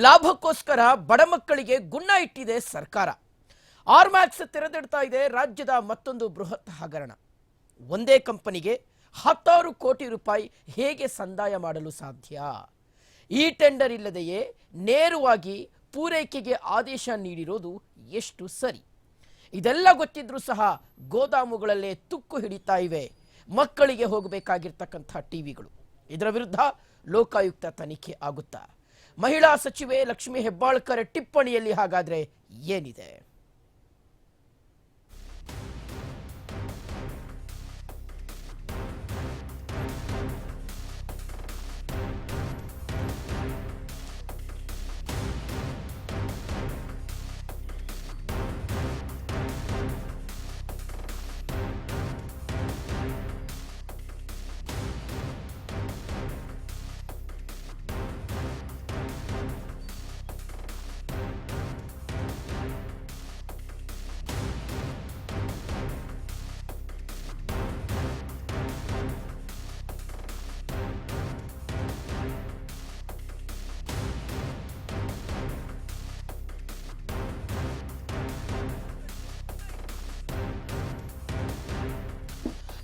ಲಾಭಕ್ಕೋಸ್ಕರ ಬಡ ಮಕ್ಕಳಿಗೆ ಗುಣ್ಣ ಇಟ್ಟಿದೆ ಸರ್ಕಾರ. ಆರ್ಮ್ಯಾಕ್ಸ್ ತೆರೆದಿಡ್ತಾ ಇದೆ ರಾಜ್ಯದ ಮತ್ತೊಂದು ಬೃಹತ್ ಹಗರಣ. ಒಂದೇ ಕಂಪನಿಗೆ ಹತ್ತಾರು ಕೋಟಿ ರೂಪಾಯಿ ಹೇಗೆ ಸಂದಾಯ ಮಾಡಲು ಸಾಧ್ಯ? ಈ ಟೆಂಡರ್ ಇಲ್ಲದೆಯೇ ನೇರವಾಗಿ ಪೂರೈಕೆಗೆ ಆದೇಶ ನೀಡಿರೋದು ಎಷ್ಟು ಸರಿ? ಇದೆಲ್ಲ ಗೊತ್ತಿದ್ರೂ ಸಹ ಗೋದಾಮುಗಳಲ್ಲೇ ತುಕ್ಕು ಹಿಡಿತಾ ಇವೆ. ಮಕ್ಕಳಿಗೆ ಹೋಗಬೇಕಾಗಿರ್ತಕ್ಕಂಥ ಟಿವಿಗಳು. ಇದರ ವಿರುದ್ಧ ಲೋಕಾಯುಕ್ತ ತನಿಖೆ ಆಗುತ್ತಾ? ಮಹಿಳಾ ಸಚಿವೆ ಲಕ್ಷ್ಮಿ ಹೆಬ್ಬಾಳ್ಕರ್ ಟಿಪ್ಪಣಿಯಲ್ಲಿ ಹಾಗಾದ್ರೆ ಏನಿದೆ?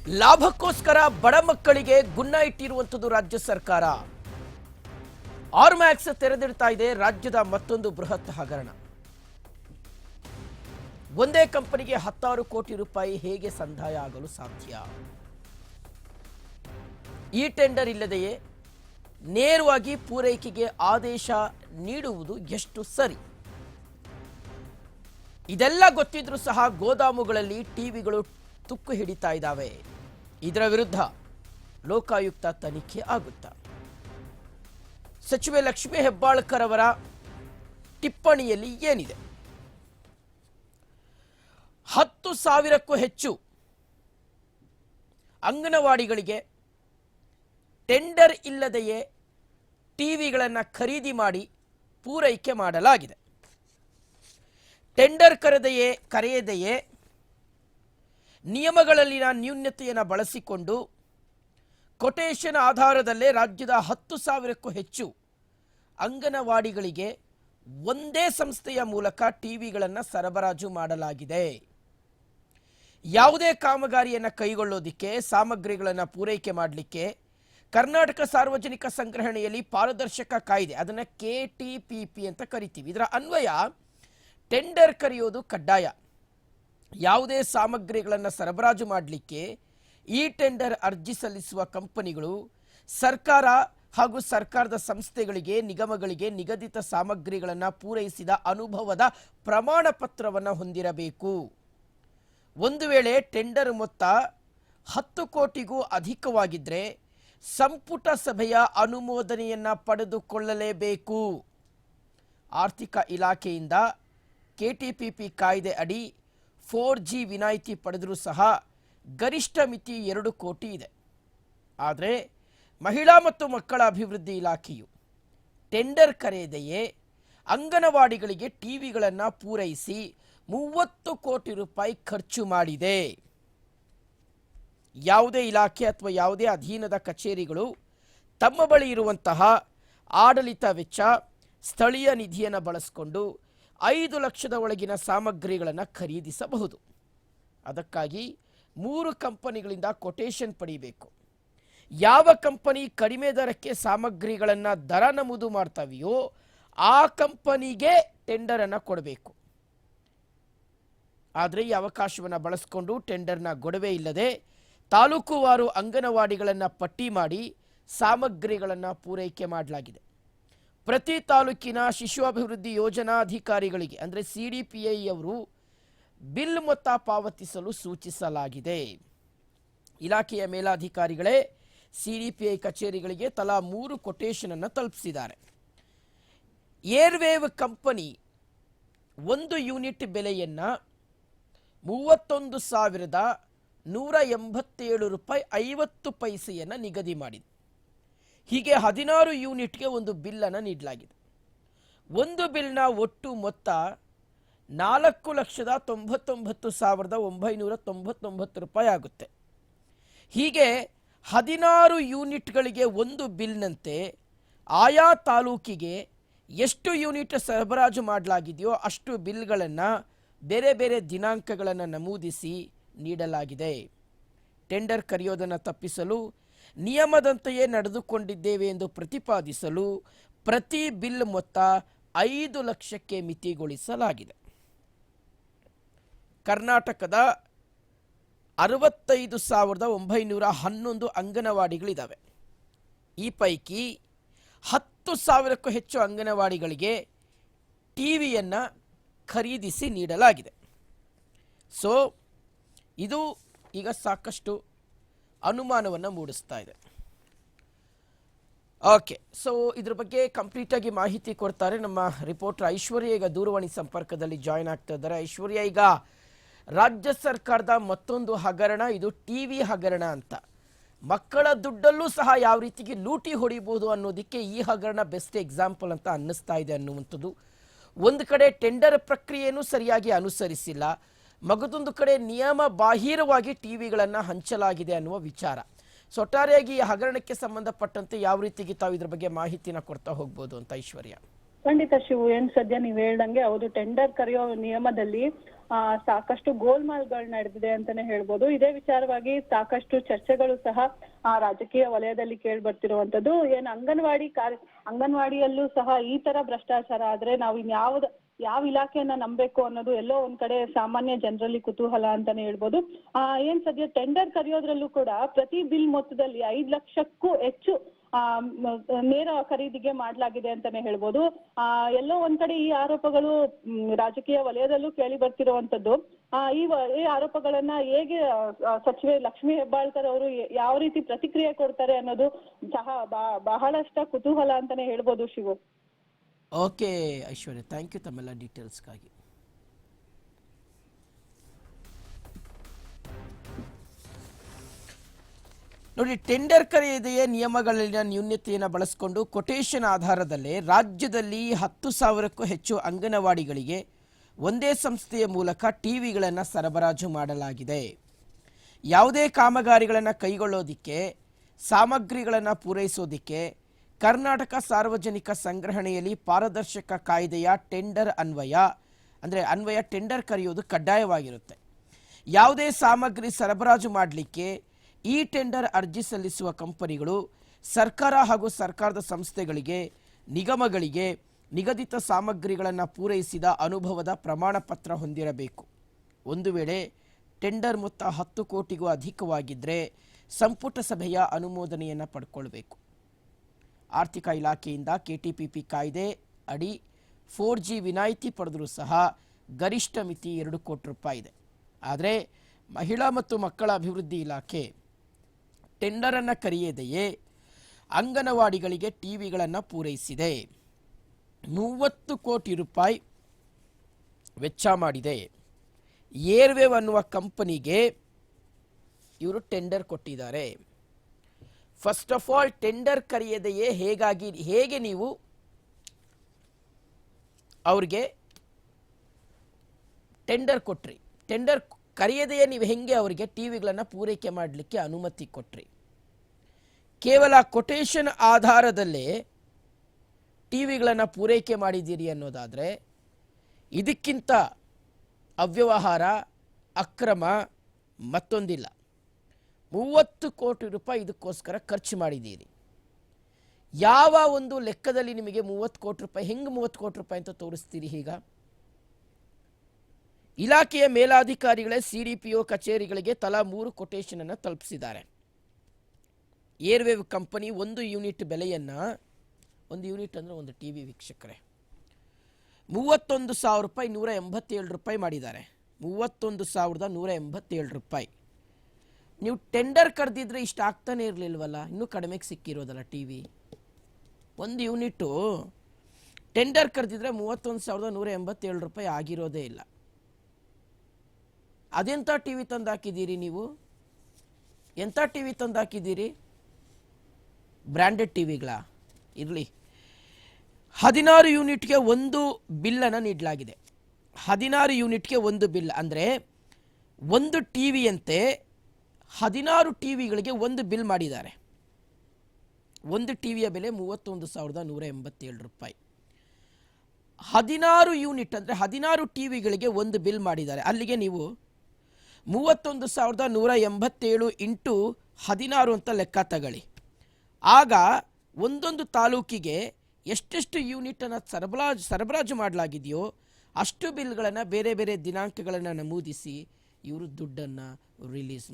ಲಾಭಕ್ಕೋಸ್ಕರ ಬಡ ಮಕ್ಕಳಿಗೆ ಗುನ್ನ ಇಟ್ಟಿರುವಂಥದ್ದು ರಾಜ್ಯ ಸರ್ಕಾರ. ಆರ್ಮ್ಯಾಕ್ಸ್ ತೆರೆದಿಡ್ತಾ ಇದೆ ರಾಜ್ಯದ ಮತ್ತೊಂದು ಬೃಹತ್ ಹಗರಣ. ಒಂದೇ ಕಂಪನಿಗೆ ಹತ್ತಾರು ಕೋಟಿ ರೂಪಾಯಿ ಹೇಗೆ ಸಂದಾಯ ಆಗಲು ಸಾಧ್ಯ? ಈ ಟೆಂಡರ್ ಇಲ್ಲದೆಯೇ ನೇರವಾಗಿ ಪೂರೈಕೆಗೆ ಆದೇಶ ನೀಡುವುದು ಎಷ್ಟು ಸರಿ? ಇದೆಲ್ಲ ಗೊತ್ತಿದ್ರೂ ಸಹ ಗೋದಾಮುಗಳಲ್ಲಿ ಟಿವಿಗಳು ತುಕ್ಕು ಹಿಡಿತಾ ಇದ್ದಾವೆ. ಇದರ ವಿರುದ್ಧ ಲೋಕಾಯುಕ್ತ ತನಿಖೆ ಆಗುತ್ತಾ? ಸಚಿವೆ ಲಕ್ಷ್ಮೀ ಹೆಬ್ಬಾಳ್ಕರ್ ಅವರ ಟಿಪ್ಪಣಿಯಲ್ಲಿ ಏನಿದೆ? ಹತ್ತು ಸಾವಿರಕ್ಕೂ ಹೆಚ್ಚು ಅಂಗನವಾಡಿಗಳಿಗೆ ಟೆಂಡರ್ ಇಲ್ಲದೆಯೇ ಟಿವಿಗಳನ್ನು ಖರೀದಿ ಮಾಡಿ ಪೂರೈಕೆ ಮಾಡಲಾಗಿದೆ. ಟೆಂಡರ್ ಕರೆದೆಯೇ, ಕರೆಯದೆಯೇ ನಿಯಮಗಳಲ್ಲಿನ ನ್ಯೂನ್ಯತೆಯನ್ನು ಬಳಸಿಕೊಂಡು ಕೊಟೇಶನ್ ಆಧಾರದಲ್ಲೇ ರಾಜ್ಯದ ಹತ್ತು ಸಾವಿರಕ್ಕೂ ಹೆಚ್ಚು ಅಂಗನವಾಡಿಗಳಿಗೆ ಒಂದೇ ಸಂಸ್ಥೆಯ ಮೂಲಕ ಟಿವಿಗಳನ್ನು ಸರಬರಾಜು ಮಾಡಲಾಗಿದೆ. ಯಾವುದೇ ಕಾಮಗಾರಿಯನ್ನು ಕೈಗೊಳ್ಳೋದಿಕ್ಕೆ, ಸಾಮಗ್ರಿಗಳನ್ನು ಪೂರೈಕೆ ಮಾಡಲಿಕ್ಕೆ ಕರ್ನಾಟಕ ಸಾರ್ವಜನಿಕ ಸಂಗ್ರಹಣೆಯಲ್ಲಿ ಪಾರದರ್ಶಕ ಕಾಯ್ದೆ, ಅದನ್ನು ಕೆ ಟಿ ಪಿ ಪಿ ಅಂತ ಕರಿತೀವಿ. ಇದರ ಅನ್ವಯ ಟೆಂಡರ್ ಕರೆಯೋದು ಕಡ್ಡಾಯ. ಯಾವುದೇ ಸಾಮಗ್ರಿಗಳನ್ನು ಸರಬರಾಜು ಮಾಡಲಿಕ್ಕೆ ಈ ಟೆಂಡರ್ ಅರ್ಜಿ ಸಲ್ಲಿಸುವ ಕಂಪನಿಗಳು ಸರ್ಕಾರ ಹಾಗೂ ಸರ್ಕಾರದ ಸಂಸ್ಥೆಗಳಿಗೆ, ನಿಗಮಗಳಿಗೆ ನಿಗದಿತ ಸಾಮಗ್ರಿಗಳನ್ನು ಪೂರೈಸಿದ ಅನುಭವದ ಪ್ರಮಾಣ ಪತ್ರವನ್ನು ಹೊಂದಿರಬೇಕು. ಒಂದು ವೇಳೆ ಟೆಂಡರ್ ಮೊತ್ತ ಹತ್ತು ಕೋಟಿಗೂ ಅಧಿಕವಾಗಿದ್ದರೆ ಸಂಪುಟ ಸಭೆಯ ಅನುಮೋದನೆಯನ್ನು ಪಡೆದುಕೊಳ್ಳಲೇಬೇಕು. ಆರ್ಥಿಕ ಇಲಾಖೆಯಿಂದ ಕೆಟಿಪಿಪಿ ಕಾಯ್ದೆ ಅಡಿ ಫೋರ್ ಜಿ ವಿನಾಯಿತಿ ಪಡೆದರೂ ಸಹ ಗರಿಷ್ಠ ಮಿತಿ ಎರಡು ಕೋಟಿ ಇದೆ. ಆದರೆ ಮಹಿಳಾ ಮತ್ತು ಮಕ್ಕಳ ಅಭಿವೃದ್ಧಿ ಇಲಾಖೆಯು ಟೆಂಡರ್ ಕರೆಯದೆಯೇ ಅಂಗನವಾಡಿಗಳಿಗೆ ಟಿವಿಗಳನ್ನು ಪೂರೈಸಿ ಮೂವತ್ತು ಕೋಟಿ ರೂಪಾಯಿ ಖರ್ಚು ಮಾಡಿದೆ. ಯಾವುದೇ ಇಲಾಖೆ ಅಥವಾ ಯಾವುದೇ ಅಧೀನದ ಕಚೇರಿಗಳು ತಮ್ಮ ಬಳಿ ಇರುವಂತಹ ಆಡಳಿತ ವೆಚ್ಚ ಸ್ಥಳೀಯ ನಿಧಿಯನ್ನು ಬಳಸಿಕೊಂಡು ಐದು ಲಕ್ಷದ ಒಳಗಿನ ಸಾಮಗ್ರಿಗಳನ್ನು ಖರೀದಿಸಬಹುದು. ಅದಕ್ಕಾಗಿ ಮೂರು ಕಂಪನಿಗಳಿಂದ ಕೊಟೇಶನ್ ಪಡಿಬೇಕು. ಯಾವ ಕಂಪನಿ ಕಡಿಮೆ ದರಕ್ಕೆ ಸಾಮಗ್ರಿಗಳನ್ನು ದರ ನಮೂದು ಮಾಡ್ತಾವೆಯೋ ಆ ಕಂಪನಿಗೆ ಟೆಂಡರನ್ನು ಕೊಡಬೇಕು. ಆದರೆ ಈ ಅವಕಾಶವನ್ನು ಬಳಸಿಕೊಂಡು ಟೆಂಡರ್ನ ಗೊಡವೆ ಇಲ್ಲದೆ ತಾಲೂಕುವಾರು ಅಂಗನವಾಡಿಗಳನ್ನು ಪಟ್ಟಿ ಮಾಡಿ ಸಾಮಗ್ರಿಗಳನ್ನು ಪೂರೈಕೆ ಮಾಡಲಾಗಿದೆ. ಪ್ರತಿ ತಾಲೂಕಿನ ಶಿಶು ಅಭಿವೃದ್ಧಿ ಯೋಜನಾಧಿಕಾರಿಗಳಿಗೆ, ಅಂದರೆ ಸಿ ಡಿ ಪಿ ಐ ಅವರು, ಬಿಲ್ ಮೊತ್ತ ಪಾವತಿಸಲು ಸೂಚಿಸಲಾಗಿದೆ. ಇಲಾಖೆಯ ಮೇಲಾಧಿಕಾರಿಗಳೇ ಸಿ ಡಿ ಪಿ ಐ ಕಚೇರಿಗಳಿಗೆ ತಲಾ ಮೂರು ಕೊಟೇಶನ್ ಅನ್ನು ತಲುಪಿಸಿದ್ದಾರೆ. ಏರ್ವೇವ್ ಕಂಪನಿ ಒಂದು ಯೂನಿಟ್ ಬೆಲೆಯನ್ನು ಮೂವತ್ತೊಂದು ಸಾವಿರದ ನೂರ ಎಂಬತ್ತೇಳು ರೂಪಾಯಿ ಐವತ್ತು ಪೈಸೆಯನ್ನು ನಿಗದಿ ಮಾಡಿದೆ. ಹೀಗೆ ಹದಿನಾರು ಯೂನಿಟ್ಗೆ ಒಂದು ಬಿಲ್ಲನ್ನು ನೀಡಲಾಗಿದೆ. ಒಂದು ಬಿಲ್ನ ಒಟ್ಟು ಮೊತ್ತ ನಾಲ್ಕು ಲಕ್ಷದ ತೊಂಬತ್ತೊಂಬತ್ತು ಸಾವಿರದ ಒಂಬೈನೂರ ತೊಂಬತ್ತೊಂಬತ್ತು ರೂಪಾಯಿ ಆಗುತ್ತೆ. ಹೀಗೆ ಹದಿನಾರು ಯೂನಿಟ್ಗಳಿಗೆ ಒಂದು ಬಿಲ್ನಂತೆ ಆಯಾ ತಾಲೂಕಿಗೆ ಎಷ್ಟು ಯೂನಿಟ್ ಸರಬರಾಜು ಮಾಡಲಾಗಿದೆಯೋ ಅಷ್ಟು ಬಿಲ್ಗಳನ್ನು ಬೇರೆ ಬೇರೆ ದಿನಾಂಕಗಳನ್ನು ನಮೂದಿಸಿ ನೀಡಲಾಗಿದೆ. ಟೆಂಡರ್ ಕರೆಯೋದನ್ನು ತಪ್ಪಿಸಲು ನಿಯಮದಂತೆಯೇ ನಡೆದುಕೊಂಡಿದ್ದೇವೆ ಎಂದು ಪ್ರತಿಪಾದಿಸಲು ಪ್ರತಿ ಬಿಲ್ ಮೊತ್ತ ಐದು ಲಕ್ಷಕ್ಕೆ ಮಿತಿಗೊಳಿಸಲಾಗಿದೆ. ಕರ್ನಾಟಕದ ಅರವತ್ತೈದು ಸಾವಿರದ ಒಂಬೈನೂರ ಹನ್ನೊಂದು ಅಂಗನವಾಡಿಗಳಿದ್ದಾವೆ ಈ ಪೈಕಿ ಹತ್ತು ಸಾವಿರಕ್ಕೂ ಹೆಚ್ಚು ಅಂಗನವಾಡಿಗಳಿಗೆ ಟಿ ವಿಯನ್ನು ಖರೀದಿಸಿ ನೀಡಲಾಗಿದೆ. ಸೊ ಇದು ಈಗ ಸಾಕಷ್ಟು ಅನುಮಾನವನ್ನು ಮೂಡಿಸ್ತಾ ಇದೆ. ಓಕೆ ಸೊ ಇದ್ರ ಬಗ್ಗೆ ಕಂಪ್ಲೀಟಾಗಿ ಮಾಹಿತಿ ಕೊಡ್ತಾರೆ ನಮ್ಮ ರಿಪೋರ್ಟರ್ ಐಶ್ವರ್ಯ. ಈಗ ದೂರವಾಣಿ ಸಂಪರ್ಕದಲ್ಲಿ ಜಾಯ್ನ್ ಆಗ್ತಾ ಇದ್ದಾರೆ. ಐಶ್ವರ್ಯ, ಈಗ ರಾಜ್ಯ ಸರ್ಕಾರದ ಮತ್ತೊಂದು ಹಗರಣ, ಇದು ಟಿ ವಿ ಹಗರಣ ಅಂತ. ಮಕ್ಕಳ ದುಡ್ಡಲ್ಲೂ ಸಹ ಯಾವ ರೀತಿಗೆ ಲೂಟಿ ಹೊಡಿಬಹುದು ಅನ್ನೋದಕ್ಕೆ ಈ ಹಗರಣ ಬೆಸ್ಟ್ ಎಕ್ಸಾಂಪಲ್ ಅಂತ ಅನ್ನಿಸ್ತಾ ಇದೆ ಅನ್ನುವಂಥದ್ದು. ಒಂದು ಕಡೆ ಟೆಂಡರ್ ಪ್ರಕ್ರಿಯೆನೂ ಸರಿಯಾಗಿ ಅನುಸರಿಸಿಲ್ಲ. ಮಗದೊಂದು ಕಡೆ ನಿಯಮ ಬಾಹಿರವಾಗಿ ಟಿವಿಗಳನ್ನು ಹಂಚಲಾಗಿದೆ ಅನ್ನುವ ವಿಚಾರ. ಸೊ ಒಟ್ಟಾರೆಯಾಗಿ ಈ ಹಗರಣಕ್ಕೆ ಸಂಬಂಧಪಟ್ಟಂತೆ ಯಾವ ರೀತಿಗೆ ತಾವು ಇದ್ರ ಬಗ್ಗೆ ಮಾಹಿತಿನ ಕೊಡ್ತಾ ಹೋಗ್ಬೋದು ಅಂತ ಐಶ್ವರ್ಯ? ಖಂಡಿತ ಶಿವು, ಏನ್ ಸದ್ಯ ನೀವ್ ಹೇಳ್ದಂಗೆ, ಹೌದು ಟೆಂಡರ್ ಕರೆಯೋ ನಿಯಮದಲ್ಲಿ ಸಾಕಷ್ಟು ಗೋಲ್ಮಾಲ್ಗಳು ನಡೆದಿದೆ ಅಂತಾನೆ ಹೇಳ್ಬೋದು. ಇದೇ ವಿಚಾರವಾಗಿ ಸಾಕಷ್ಟು ಚರ್ಚೆಗಳು ಸಹ ಆ ರಾಜಕೀಯ ವಲಯದಲ್ಲಿ ಕೇಳಿ ಬರ್ತಿರುವಂತದ್ದು ಏನ್ ಅಂಗನವಾಡಿ ಕಾರ್ಯ, ಅಂಗನವಾಡಿಯಲ್ಲೂ ಸಹ ಈ ತರ ಭ್ರಷ್ಟಾಚಾರ ಆದ್ರೆ ನಾವು ಇನ್ಯಾವ್ದು ಯಾವ ಇಲಾಖೆಯನ್ನ ನಂಬೇಕು ಅನ್ನೋದು ಎಲ್ಲೋ ಒಂದ್ ಕಡೆ ಸಾಮಾನ್ಯ ಜನರಲ್ಲಿ ಕುತೂಹಲ ಅಂತಾನೆ ಹೇಳ್ಬೋದು. ಆ, ಏನ್ ಸದ್ಯ ಟೆಂಡರ್ ಕರೆಯೋದ್ರಲ್ಲೂ ಕೂಡ ಪ್ರತಿ ಬಿಲ್ ಮೊತ್ತದಲ್ಲಿ ಐದ್ ಲಕ್ಷಕ್ಕೂ ಹೆಚ್ಚು ಆ ನೇರ ಖರೀದಿಗೆ ಮಾಡಲಾಗಿದೆ ಅಂತಾನೆ ಹೇಳ್ಬೋದು. ಆ, ಎಲ್ಲೋ ಒಂದ್ ಕಡೆ ಈ ಆರೋಪಗಳು ರಾಜಕೀಯ ವಲಯದಲ್ಲೂ ಕೇಳಿ ಬರ್ತಿರುವಂತದ್ದು. ಈ ಈ ಆರೋಪಗಳನ್ನ ಹೇಗೆ ಸಚಿವೆ ಲಕ್ಷ್ಮಿ ಹೆಬ್ಬಾಳ್ಕರ್ ಅವರು ಯಾವ ರೀತಿ ಪ್ರತಿಕ್ರಿಯೆ ಕೊಡ್ತಾರೆ ಅನ್ನೋದು ಸಹ ಬಹಳಷ್ಟ ಕುತೂಹಲ ಅಂತಾನೆ ಹೇಳ್ಬೋದು Shivu. Okay Aishwarya thank you ತಮ್ಮೆಲ್ಲ ಡೀಟೇಲ್ಸ್ಗಾಗಿ ನೋಡಿ ಟೆಂಡರ್ ಕರೆಯದೆಯೇ ನಿಯಮಗಳಲ್ಲಿನ ನ್ಯೂನ್ಯತೆಯನ್ನು ಬಳಸಿಕೊಂಡು ಕೊಟೇಶನ್ ಆಧಾರದಲ್ಲೇ ರಾಜ್ಯದಲ್ಲಿ ಹತ್ತು ಸಾವಿರಕ್ಕೂ ಹೆಚ್ಚು ಅಂಗನವಾಡಿಗಳಿಗೆ ಒಂದೇ ಸಂಸ್ಥೆಯ ಮೂಲಕ ಟಿವಿಗಳನ್ನು ಸರಬರಾಜು ಮಾಡಲಾಗಿದೆ. ಯಾವುದೇ ಕಾಮಗಾರಿಗಳನ್ನು ಕೈಗೊಳ್ಳೋದಿಕ್ಕೆ, ಸಾಮಗ್ರಿಗಳನ್ನು ಪೂರೈಸೋದಿಕ್ಕೆ ಕರ್ನಾಟಕ ಸಾರ್ವಜನಿಕ ಸಂಗ್ರಹಣೆಯಲ್ಲಿ ಪಾರದರ್ಶಕ ಕಾಯ್ದೆಯ ಟೆಂಡರ್ ಅನ್ವಯ, ಅಂದರೆ ಅನ್ವಯ ಟೆಂಡರ್ ಕರೆಯೋದು ಕಡ್ಡಾಯವಾಗಿರುತ್ತೆ. ಯಾವುದೇ ಸಾಮಗ್ರಿ ಸರಬರಾಜು ಮಾಡಲಿಕ್ಕೆ ಈ ಟೆಂಡರ್ ಅರ್ಜಿ ಸಲ್ಲಿಸುವ ಕಂಪನಿಗಳು ಸರ್ಕಾರ ಹಾಗೂ ಸರ್ಕಾರದ ಸಂಸ್ಥೆಗಳಿಗೆ, ನಿಗಮಗಳಿಗೆ ನಿಗದಿತ ಸಾಮಗ್ರಿಗಳನ್ನು ಪೂರೈಸಿದ ಅನುಭವದ ಪ್ರಮಾಣ ಪತ್ರ ಹೊಂದಿರಬೇಕು. ಒಂದು ವೇಳೆ ಟೆಂಡರ್ ಮೊತ್ತ ಹತ್ತು ಕೋಟಿಗೂ ಅಧಿಕವಾಗಿದ್ದರೆ ಸಂಪುಟ ಸಭೆಯ ಅನುಮೋದನೆಯನ್ನು ಪಡ್ಕೊಳ್ಬೇಕು. ಆರ್ಥಿಕ ಇಲಾಖೆಯಿಂದ ಕೆಟಿಪಿಪಿ ಕಾಯ್ದೆ ಅಡಿ ಫೋರ್ ಜಿ ವಿನಾಯಿತಿ ಪಡೆದರೂ ಸಹ ಗರಿಷ್ಠ ಮಿತಿ ಎರಡು ಕೋಟಿ ರೂಪಾಯಿ ಇದೆ. ಆದರೆ ಮಹಿಳಾ ಮತ್ತು ಮಕ್ಕಳ ಅಭಿವೃದ್ಧಿ ಇಲಾಖೆ ಟೆಂಡರನ್ನು ಕರೆಯದೆಯೇ? ಅಂಗನವಾಡಿಗಳಿಗೆ ಟಿವಿಗಳನ್ನು ಪೂರೈಸಿದೆ. ಮೂವತ್ತು ಕೋಟಿ ರೂಪಾಯಿ ವೆಚ್ಚ ಮಾಡಿದೆ. ಏರ್ವೇವ್ ಅನ್ನುವ ಕಂಪನಿಗೆ ಇವರು ಟೆಂಡರ್ ಕೊಟ್ಟಿದ್ದಾರೆ. ಫಸ್ಟ್ ಆಫ್ ಆಲ್ ಟೆಂಡರ್ ಕರೆಯದೆಯೇ? ಹೇಗಾಗಿ, ಹೇಗೆ ನೀವು ಅವ್ರಿಗೆ ಟೆಂಡರ್ ಕೊಟ್ರಿ? ಟೆಂಡರ್ ಕರೆಯದೆಯೇ ನೀವು ಹೆಂಗೆ ಅವರಿಗೆ ಟಿ ವಿಗಳನ್ನು ಪೂರೈಕೆ ಮಾಡಲಿಕ್ಕೆ ಅನುಮತಿ ಕೊಟ್ರಿ? ಕೇವಲ ಕೊಟೇಶನ್ ಆಧಾರದಲ್ಲೇ ಟಿ ವಿಗಳನ್ನು ಪೂರೈಕೆ ಮಾಡಿದ್ದೀರಿ ಅನ್ನೋದಾದರೆ ಇದಕ್ಕಿಂತ ಅವ್ಯವಹಾರ, ಅಕ್ರಮ ಮತ್ತೊಂದಿಲ್ಲ. ಮೂವತ್ತು ಕೋಟಿ ರೂಪಾಯಿ ಇದಕ್ಕೋಸ್ಕರ ಖರ್ಚು ಮಾಡಿದ್ದೀರಿ. ಯಾವ ಒಂದು ಲೆಕ್ಕದಲ್ಲಿ ನಿಮಗೆ ಮೂವತ್ತು ಕೋಟಿ ರೂಪಾಯಿ, ಹೆಂಗೆ ಮೂವತ್ತು ಕೋಟಿ ರೂಪಾಯಿ ಅಂತ ತೋರಿಸ್ತೀರಿ ಈಗ? ಇಲಾಖೆಯ ಮೇಲಾಧಿಕಾರಿಗಳೇ ಸಿಡಿಪಿಒ ಕಚೇರಿಗಳಿಗೆ ತಲಾ ಮೂರು ಕೊಟೇಶನ್ ಅನ್ನು ತಲುಪಿಸಿದ್ದಾರೆ. ಏರ್ವೇವ್ ಕಂಪನಿ ಒಂದು ಯೂನಿಟ್ ಬೆಲೆಯನ್ನು, ಒಂದು ಯೂನಿಟ್ ಅಂದರೆ ಒಂದು ಟಿ ವಿ ವೀಕ್ಷಕರೇ, ಮೂವತ್ತೊಂದು ಸಾವಿರ ರೂಪಾಯಿ ನೂರ ಎಂಬತ್ತೇಳು ರೂಪಾಯಿ ಮಾಡಿದ್ದಾರೆ. ಮೂವತ್ತೊಂದು ಸಾವಿರದ ನೂರ ಎಂಬತ್ತೇಳು ರೂಪಾಯಿ. ನೀವು ಟೆಂಡರ್ ಕರೆದಿದ್ರೆ ಇಷ್ಟು ಆಗ್ತಾನೆ ಇರಲಿಲ್ವಲ್ಲ? ಇನ್ನೂ ಕಡಿಮೆಗೆ ಸಿಕ್ಕಿರೋದಲ್ಲ ಟಿ ವಿ? ಒಂದು ಯೂನಿಟು ಟೆಂಡರ್ ಕರೆದಿದ್ರೆ ಮೂವತ್ತೊಂದು ಸಾವಿರದ ನೂರ ಎಂಬತ್ತೇಳು ರೂಪಾಯಿ ಆಗಿರೋದೇ ಇಲ್ಲ. ಅದೆಂಥ ಟಿ ವಿ ತಂದಾಕಿದ್ದೀರಿ ನೀವು? ಎಂಥ ಟಿ ವಿ ತಂದಾಕಿದ್ದೀರಿ? ಬ್ರ್ಯಾಂಡೆಡ್ ಟಿ ವಿಗಳ ಇರಲಿ. ಹದಿನಾರು ಯೂನಿಟ್ಗೆ ಒಂದು ಬಿಲ್ಲನ್ನು ನೀಡಲಾಗಿದೆ. ಹದಿನಾರು ಯೂನಿಟ್ಗೆ ಒಂದು ಬಿಲ್ ಅಂದರೆ ಒಂದು ಟಿ ವಿಯಂತೆ ಹದಿನಾರು ಟಿ ವಿಗಳಿಗೆ ಒಂದು ಬಿಲ್ ಮಾಡಿದ್ದಾರೆ. ಒಂದು ಟಿ ವಿಯ ಬೆಲೆ ಮೂವತ್ತೊಂದು ಸಾವಿರದ ನೂರ ಎಂಬತ್ತೇಳು ರೂಪಾಯಿ. ಹದಿನಾರು ಯೂನಿಟ್ ಅಂದರೆ ಹದಿನಾರು ಟಿ ವಿಗಳಿಗೆ ಒಂದು ಬಿಲ್ ಮಾಡಿದ್ದಾರೆ. ಅಲ್ಲಿಗೆ ನೀವು ಮೂವತ್ತೊಂದು ಸಾವಿರದ ನೂರ ಎಂಬತ್ತೇಳು ಇಂಟು ಹದಿನಾರು ಅಂತ ಲೆಕ್ಕ ತಗೊಳ್ಳಿ. ಆಗ ಒಂದೊಂದು ತಾಲೂಕಿಗೆ ಎಷ್ಟೆಷ್ಟು ಯೂನಿಟನ್ನು ಸರಬರಾಜು ಸರಬರಾಜು ಮಾಡಲಾಗಿದೆಯೋ ಅಷ್ಟು ಬಿಲ್ಗಳನ್ನು ಬೇರೆ ಬೇರೆ ದಿನಾಂಕಗಳನ್ನು ನಮೂದಿಸಿ ಇವರು ದುಡ್ಡನ್ನು ರಿಲೀಸ್